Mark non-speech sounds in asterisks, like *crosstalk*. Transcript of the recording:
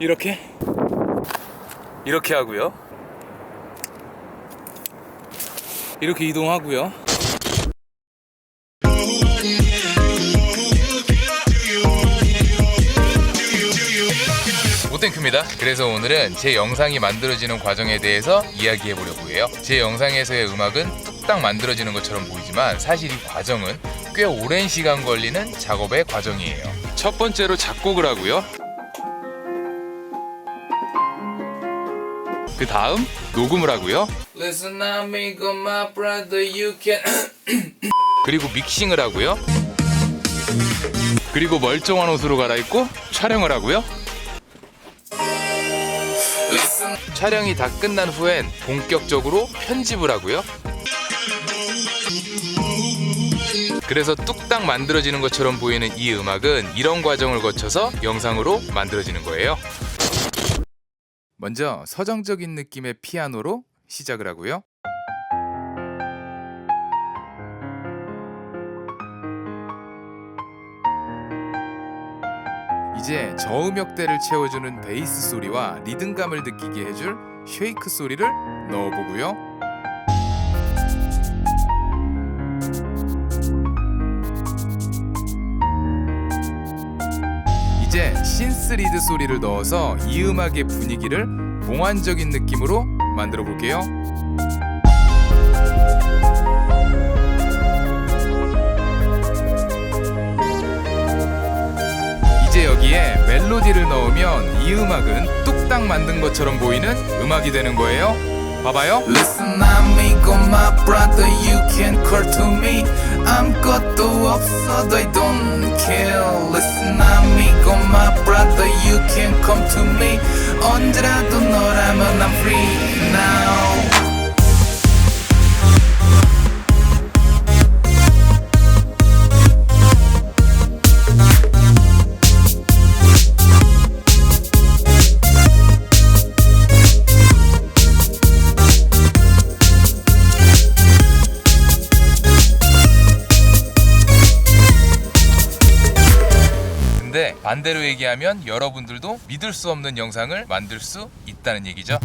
이렇게? 이렇게 하고요. 이렇게 이동하고요. 오땡큐입니다. 그래서 오늘은 제 영상이 만들어지는 과정에 대해서 이야기해 보려고 해요. 제 영상에서의 음악은 뚝딱 만들어지는 것처럼 보이지만 사실 이 과정은 꽤 오랜 시간 걸리는 작업의 과정이에요. 첫 번째로 작곡을 하고요. 그 다음 녹음을 하고요. Listen amigo my brother you can *clears throat* 그리고 믹싱을 하고요. 그리고 멀쩡한 옷으로 갈아입고 촬영을 하고요. 촬영이 다 끝난 후엔 본격적으로 편집을 하고요. 그래서 뚝딱 만들어지는 것처럼 보이는 이 음악은 이런 과정을 거쳐서 영상으로 만들어지는 거예요. 먼저 서정적인 느낌의 피아노로 시작을 하고요. 이제 저음역대를 채워주는 베이스 소리와 리듬감을 느끼게 해줄 쉐이크 소리를 넣어보고요. 이제 신스 리드 소리를 넣어서 이 음악의 분위기를 몽환적인 느낌으로 만들어 볼게요. 여기에 멜로디를 넣으면 이 음악은 뚝딱 만든 것처럼 보이는 음악이 되는 거예요. 봐봐요. Listen amigo my brother you can call to me 아무것도 없어도 I don't care Listen amigo my brother you can come to me 언제라도 너라면 I'm free 근데 반대로 얘기하면 여러분들도 믿을 수 없는 영상을 만들 수 있다는 얘기죠.